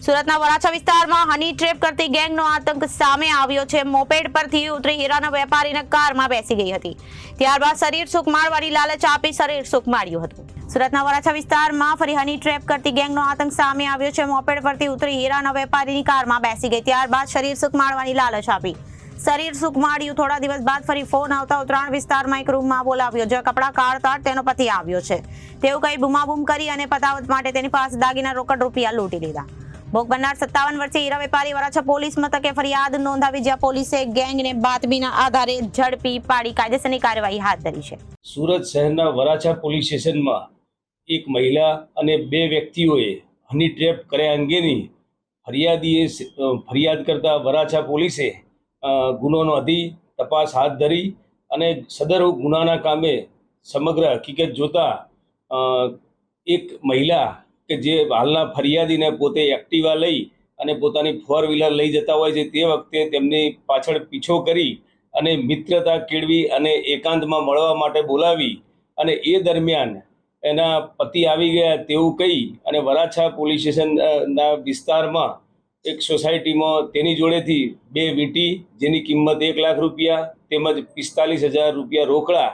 સુરતના વરાછા વિસ્તારમાં હની ટ્રેપ કરતી ગેંગનો આતંક સામે આવ્યો છે. મોપેડ પરથી ઉતરી હીરાના વેપારીને કારમાં બેસી ગઈ હતી. ત્યારબાદ શરીર સુખ મારવાની લાલચ આપી શરીર સુખ માર્યું હતું. સુરતના વરાછા વિસ્તારમાં ફરી હની ટ્રેપ કરતી ગેંગનો આતંક સામે આવ્યો છે. મોપેડ પરથી ઉતરી હીરાના વેપારીની કારમાં બેસી ગઈ. ત્યારબાદ શરીર સુખ મારવાની લાલચ આપી શરીર સુખ માર્યું થોડા દિવસ બાદ ફરી ફોન આવતા ઉત્તરાયણ વિસ્તારમાં એક રૂમમાં બોલાવ્યો જે કપડાં કાઢતા તેનો પતિ આવ્યો છે. તેઓ કઈ બૂમાબૂમ કરી અને પતાવત માટે તેની પાસે દાગીના રોકડ રૂપિયા લૂંટી લીધા. ભોગ બનનાર સત્તાવન વર્ષીય હીરા વેપારી વરાછા પોલીસ મથકે ફરિયાદ નોંધાવી જ્યાં પોલીસે ગેંગને બાતમીના આધારે ઝડપી પાડી કાયદેસરની કાર્યવાહી હાથ ધરી છે. સુરત શહેરના વરાછા પોલીસ સ્ટેશનમાં એક મહિલા અને બે વ્યક્તિઓએ હની ટ્રેપ કર્યા અંગેની ફરિયાદીએ ફરિયાદ કરતા વરાછા પોલીસે ગુનો નોંધી તપાસ હાથ ધરી અને સદર ગુનાના કામે સમગ્ર હકીકત જોતા એક મહિલા કે જે હાલના ફરિયાદીને પોતે એક્ટિવા લઈ અને પોતાની ફોર વ્હીલર લઈ જતા હોય છે, તે વખતે તેમની પાછળ પીછો કરી અને મિત્રતા કેળવી અને એકાંતમાં મળવા માટે બોલાવી અને એ દરમિયાન એના પતિ આવી ગયા તેવું કહી અને વરાછા પોલીસ સ્ટેશનના વિસ્તારમાં એક સોસાયટીમાં તેની જોડેથી બે વીંટી, જેની કિંમત એક લાખ રૂપિયા તેમજ પિસ્તાલીસ હજાર રૂપિયા રોકડા,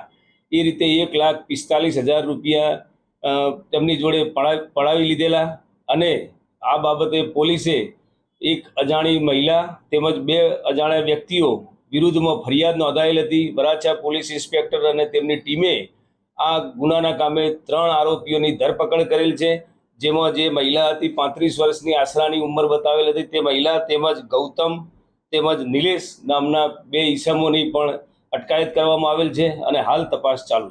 એ રીતે એક લાખ પિસ્તાલીસ હજાર રૂપિયા તેમની જોડે પડા પડાવી લીધેલા અને આ બાબતે પોલીસે એક અજાણી મહિલા તેમજ બે અજાણ્યા વ્યક્તિઓ વિરુદ્ધમાં ફરિયાદ નોંધાયેલ હતી. વરાછા પોલીસ ઇન્સ્પેક્ટર અને તેમની ટીમે આ ગુનાના કામે ત્રણ આરોપીઓની ધરપકડ કરેલ છે. જેમાં જે મહિલા હતી, પાંત્રીસ વર્ષની આશરાની ઉંમર બતાવેલ હતી. તે મહિલા તેમજ ગૌતમ તેમજ નિલેશ નામના બે ઈસમોની પણ અટકાયત કરવામાં આવેલ છે અને હાલ તપાસ ચાલુ